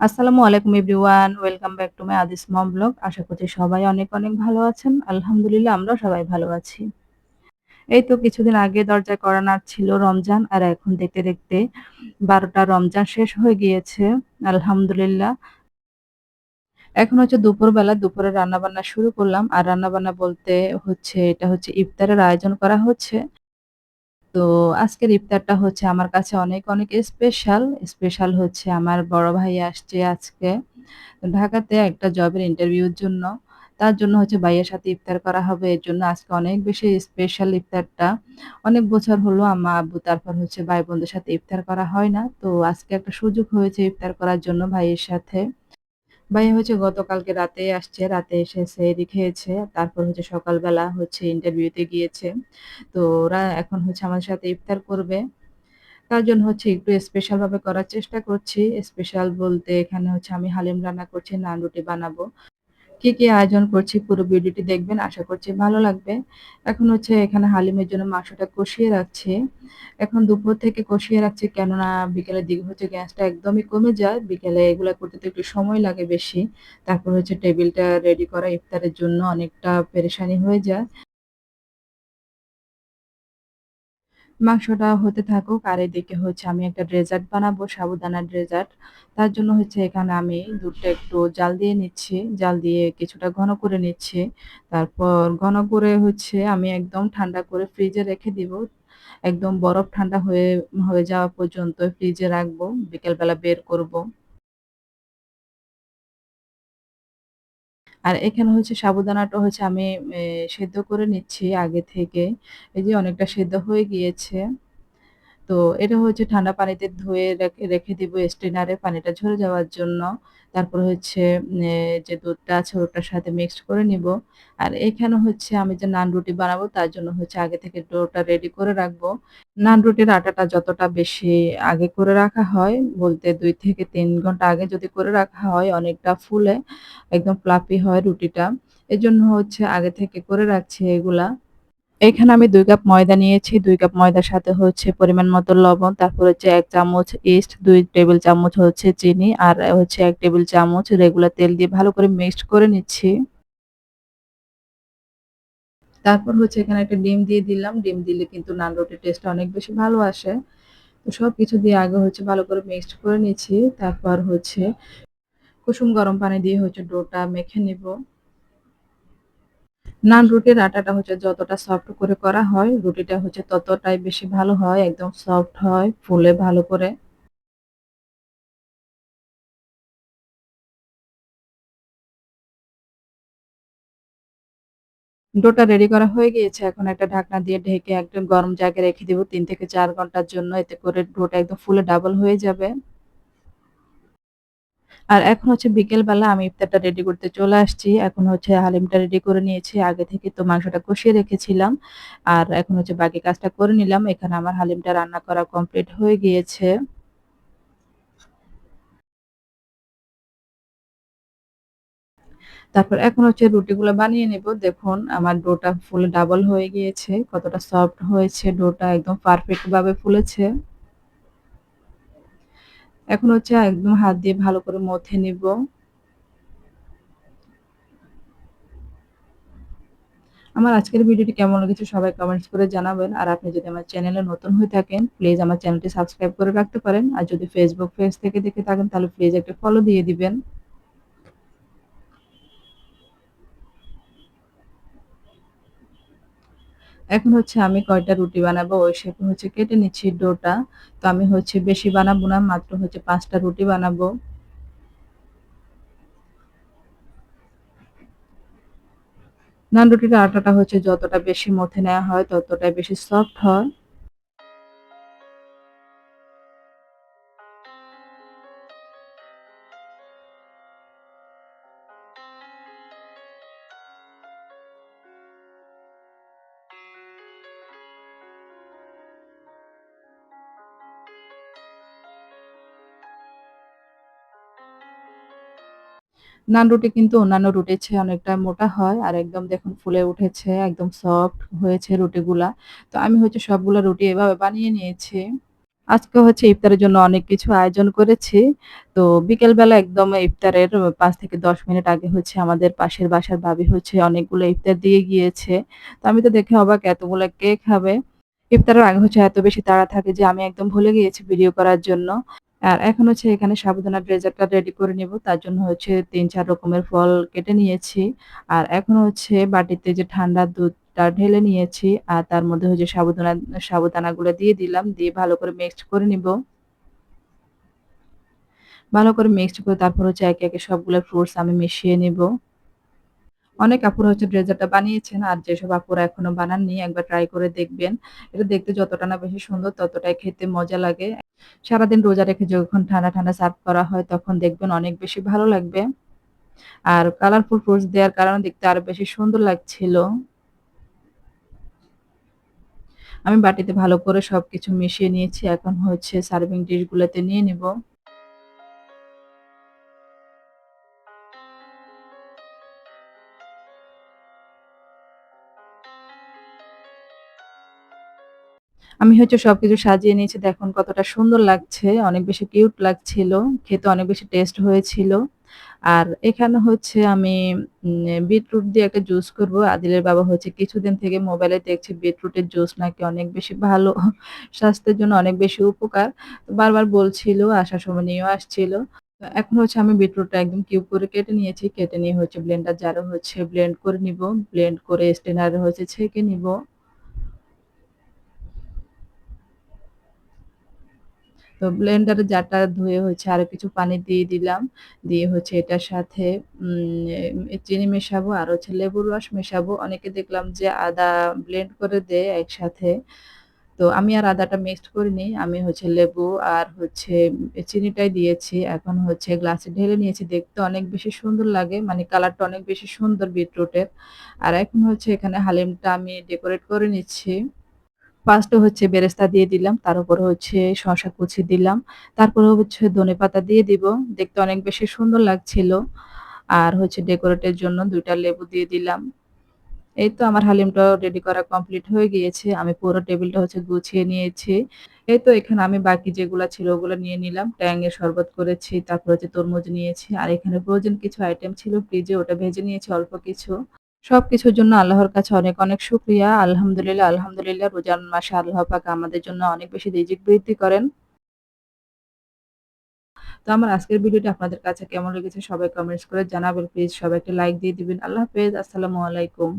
আসসালামু আলাইকুম everyone. Welcome back to my Adis mom vlog. আশা করছি সবাই অনেক, অনেক ভালো আছেন। আলহামদুলিল্লাহ আমরাও সবাই ভালো আছি। এই তো কিছুদিন আগে দরজায় কড়া নাড়ছিল রমজান আর এখন দেখতে, দেখতে বারোটা রমজান শেষ হয়ে গিয়েছে। আলহামদুলিল্লাহ। এখন হচ্ছে দুপুরবেলা, দুপুরে রান্নাবান্না শুরু করলাম। আর রান্নাবান্না বলতে হচ্ছে এটা হচ্ছে ইফতারের আয়োজন করা হচ্ছে। তো আজকের ইফতারটা হচ্ছে আমার কাছে অনেক, অনেক স্পেশাল। স্পেশাল হচ্ছে আমার বড় ভাই আসছে আজকে ঢাকাতে একটা জবের ইন্টারভিউর জন্য। তার জন্য হচ্ছে ভাইয়ের সাথে ইফতার করা হবে। এর জন্য আজকে অনেক বেশি স্পেশাল ইফতারটা। অনেক বছর হলো আম্মা, আব্বু তারপর হচ্ছে ভাই-বোনদের সাথে ইফতার করা হয় না। তো আজকে একটা সুযোগ হয়েছে ইফতার করার জন্য ভাইয়ের সাথে। ভাইয়া হচ্ছে গতকালকে রাতে আসছে। রাতে এসে সেহরি খেয়েছে। তারপর হচ্ছে সকালবেলা হচ্ছে ইন্টারভিউতে গিয়েছে। তো ওরা এখন হচ্ছে আমার সাথে ইফতার করবে। তার জন্য হচ্ছে একটু স্পেশাল ভাবে করার চেষ্টা করছি। স্পেশাল বলতে এখানে হচ্ছে আমি হালিম রান্না করছি, নান রুটি বানাবো। কি, কি আয়োজন করছি পুরো ভিডিওটি দেখবেন। আশা করছি ভালো লাগবে। এখন হচ্ছে এখানে হালিমের জন্য মাংসটা কষিয়ে রাখছে এখন দুপুর থেকে কষিয়ে রাখছে কেননা বিকেলের দিকে হচ্ছে গ্যাসটা একদমই কমে যায়। বিকেলে এগুলো করতে তো একটু সময় লাগে বেশি। তারপর হচ্ছে টেবিলটা রেডি করা ইফতারের জন্য অনেকটা পেরেশানি হয়ে যায়। মাংসটা হতে থাকুক, আর এদিকে হচ্ছে আমি একটা ড্রেজার্ট বানাবো, সাবুদানার ড্রেজার্ট তার জন্য হচ্ছে এখানে আমি দুধটা একটু জাল দিয়ে নিচ্ছি। জাল দিয়ে কিছুটা ঘন করে নিচ্ছি। তারপর ঘন করে হচ্ছে আমি একদম ঠান্ডা করে ফ্রিজে রেখে দিব। একদম বরফ ঠান্ডা হয়ে হয়ে যাওয়া পর্যন্ত ফ্রিজে রাখব। বিকেলবেলা বের করব। আর এখানে হচ্ছে সাবুদানাটা হচ্ছে আমি সেদ্ধ করে নিচ্ছি আগে থেকে। এই যে অনেকটা সেদ্ধ হয়ে গিয়েছে। তো এটা হচ্ছে ঠান্ডা পানিতে ধুয়ে রেখে দিব স্ট্রেনারে, পানিটা ঝরে যাওয়ার জন্য। তারপর হচ্ছে যে দুধটা আছে ওটার সাথে মিক্সড করে নিব। আর এখানে হচ্ছে আমি যে নান রুটি বানাবো, তার জন্য হচ্ছে আগে থেকে ডোটা রেডি করে রাখব। নান রুটির আটাটা যতটা বেশি আগে করে রাখা হয়, বলতে দুই থেকে তিন ঘণ্টা আগে যদি করে রাখা হয়, অনেকটা ফুলে, একদম ফ্লাফি হয় রুটিটা। এজন্য হচ্ছে আগে থেকে করে রাখছি এগুলা। এখানে আমি দুই কাপ ময়দা নিয়েছি। দুই কাপ ময়দার সাথে হচ্ছে পরিমাণ মতো লবণ, তারপর হচ্ছে এক চামচ ইস্ট, দুই টেবিল চামচ হচ্ছে চিনি আর হচ্ছে এক টেবিল চামচ রেগুলার তেল দিয়ে ভালো করে মিক্সড করে নিচ্ছি। তারপর হচ্ছে এখানে একটা ডিম দিয়ে দিলাম। ডিম দিলে কিন্তু নান রুটির টেস্টটা অনেক বেশি ভালো আসে। তো সবকিছু দিয়ে আগে হচ্ছে ভালো করে মিক্সড করে নিচ্ছি। তারপর হচ্ছে কুসুম গরম পানি দিয়ে হচ্ছে ডোটা মেখে নিব। নান রুটির আটাটা হচ্ছে যতটা সফট করে করা হয়, রুটিটা হচ্ছে ততটাই বেশি ভালো হয়। একদম সফট হয়, ফুলে ভালো করে। ডোটা রেডি করা হয়ে গিয়েছে। এখন একটা ঢাকনা দিয়ে ঢেকে একদম গরম জায়গায় রেখে দিব তিন থেকে চার ঘণ্টার জন্য। এতে করে ডোটা একদম ফুলে ডাবল হয়ে যাবে। আর এখন হচ্ছে বিকেলবেলা আমি ইফতারটা রেডি করতে চলে আসছি। এখন হচ্ছে হালিমটা রেডি করে নিয়েছি। আগে থেকে তো মাংসটা কষিয়ে রেখেছিলাম। আর এখন হচ্ছে বাকি কাজটা করে নিলাম। এখানে আমার হালিমটা রান্না করা কমপ্লিট হয়ে গিয়েছে। তারপর এখন হচ্ছে রুটিগুলো বানিয়ে নেব। দেখুন, আমার ডোটা ফুলে ডাবল হয়ে গিয়েছে। কতটা সফট হয়েছে ডোটা একদম পারফেক্ট ভাবে ফুলেছে। এখন হচ্ছে একদম হাত দিয়ে ভালো করে মথে নিব। আমার আজকের ভিডিওটি কেমন লেগেছে সবাই কমেন্টস করে জানাবেন। আর আপনি যদি আমার চ্যানেলে নতুন হয়ে থাকেন প্লিজ আমার চ্যানেলটি সাবস্ক্রাইব করে রাখতে পারেন। আর যদি ফেসবুক পেজ থেকে দেখে থাকেন, তাহলে প্লিজ একটা ফলো দিয়ে দিবেন। এখন হচ্ছে আমি কয়টা রুটি বানাবো ওই শেপে হচ্ছে কেটে নিচ্ছি ডোটা। তো আমি হচ্ছে বেশি বানাবো না, মাত্র হচ্ছে পাঁচটা রুটি বানাবো। নান রুটির আটাটা হচ্ছে যতটা বেশি মথে নেওয়া হয়, ততটাই বেশি সফট হয়। নান রুটি কিন্তু অন্যান্য রুটির চেয়ে অনেকটা মোটা হয় আর একদম দেখুন ফুলে উঠেছে, একদম সফট হয়েছে রুটিগুলা। তো আমি হচ্ছে সবগুলো রুটি এভাবে বানিয়ে নিয়েছি। আজকে হচ্ছে ইফতারের জন্য অনেক কিছু আয়োজন করেছি। তো বিকেলবেলা একদম ইফতারের পাঁচ থেকে ১০ মিনিট আগে হচ্ছে আমাদের পাশের বাসার ভাবি হচ্ছে অনেকগুলো ইফতার দিয়ে গিয়েছে। তো আমি তো দেখে অবাক এতগুলো কে খাবে? ইফতারের আগে হচ্ছে এত বেশি তাড়া থাকে যে আমি একদম ভুলে গিয়েছি ভিডিও করার জন্য। আর এখন হচ্ছে এখানে সাবুদানা ড্রেজারটা রেডি করে নেব তার জন্য হচ্ছে ৩-৪ রকমের ফল কেটে নিয়েছি। আর এখন হচ্ছে বাটিতে যে ঠান্ডা দুধটা ঢেলে নিয়েছি। আর তার মধ্যে হচ্ছে সাবুদানা সাবুদানাগুলো দিয়ে দিলাম। দিয়ে ভালো করে মিক্সড করে নিব। ভালো করে মিক্সড করে তারপর হচ্ছে একে, একে সবগুলো ফ্রুটস আমি মিশিয়ে নিব। অনেক আপুরা হচ্ছে ডেজার্টটা বানিয়েছেন আর যেসব আপুরা এখনও বানাননি একবার ট্রাই করে দেখবেন। এটা দেখতে যতটা না বেশি সুন্দর ততটাই খেতে মজা লাগে। সারাদিন রোজা রেখে যখন ঠান্ডা, ঠান্ডা সার্ভ করা হয় তখন দেখবেন অনেক বেশি ভালো লাগবে। আর কালারফুল ফ্রুটস দেওয়ার কারণে দেখতে আরও বেশি সুন্দর লাগছিল। আমি বাটিতে ভালো করে সবকিছু মিশিয়ে নিয়েছি। এখন হচ্ছে সার্ভিং ডিশ গুলোতে নিয়ে নিব। আমি হচ্ছে সবকিছু সাজিয়ে নিয়েছি দেখুন কতটা সুন্দর লাগছে। অনেক বেশি কিউট লাগছিল। খেতে অনেক বেশি টেস্ট হয়েছিল। আর এখানে হচ্ছে আমি বিটরুট দিয়ে একটা জুস করব। আদিলের বাবা হচ্ছে কিছুদিন থেকে মোবাইলে দেখছে বিটরুটের জুস নাকি অনেক বেশি ভালো। স্বাস্থ্যের জন্য অনেক বেশি উপকার। বারবার বলছিল, আসার সময় নিয়েও আসছিল। এখন হচ্ছে আমি বিটরুটটা একদম কিউব করে কেটে নিয়েছি। কেটে নিয়ে হচ্ছে ব্লেন্ডার জারে হচ্ছে ব্লেন্ড করে নিব। ব্লেন্ড করে স্টেনারে হচ্ছে ছেঁকে নিব। তো ব্লেন্ডারে জারটা ধুয়ে হচ্ছে আরও কিছু পানি দিয়ে দিলাম। দিয়ে হচ্ছে এটার সাথে চিনি মেশাবো আর হচ্ছে লেবুর রস মেশাবো। অনেকে দেখলাম যে আদা ব্লেন্ড করে দেয় একসাথে। তো আমি আর আদাটা মিক্সড করিনি। আমি হচ্ছে লেবু আর হচ্ছে চিনিটাই দিয়েছি। এখন হচ্ছে গ্লাসে ঢেলে নিয়েছি। দেখতে অনেক বেশি সুন্দর লাগে। মানে কালারটা অনেক বেশি সুন্দর বিটরুটের। আর এখন হচ্ছে এখানে হালিমটা আমি ডেকোরেট করে নিচ্ছি। ফার্স্ট হচ্ছে বেরেস্তা দিয়ে দিলাম। তার উপরে হচ্ছে শসা কুচি দিলাম। তারপরে হচ্ছে ধনেপাতা দিয়ে দিব। দেখতে অনেক বেশি সুন্দর লাগছিল। আর হচ্ছে ডেকোরেটের জন্য দুইটা লেবু দিয়ে দিলাম। এই তো আমার হালিমটাও রেডি করা কমপ্লিট হয়ে গিয়েছে। আমি পুরো টেবিলটা হচ্ছে গুছিয়ে নিয়েছি। এই তো এখানে আমি বাকি যেগুলা ছিল ওগুলো নিয়ে নিলাম। ট্যাংয়ের শরবত করেছি, তারপর হচ্ছে তরমুজ নিয়েছি। আর এখানে প্রয়োজন কিছু আইটেম ছিল ফ্রিজে ওটা ভেজে নিয়েছি অল্প কিছু। সবকিছুর জন্য আল্লাহর কাছে অনেক, অনেক শুক্রিয়া আলহামদুলিল্লাহ, আলহামদুলিল্লাহ রোজান মাসে আল্লাহ পাক আমাদের জন্য অনেক বেশি রিজিক বৃদ্ধি করেন। তো আমার আজকের ভিডিওটি আপনাদের কাছে কেমন লেগেছে সবাই কমেন্টস করে জানাবেন প্লিজ। সবাইকে লাইক দিয়ে দিবেন। আল্লাহ হাফেজ। আসসালামু আলাইকুম।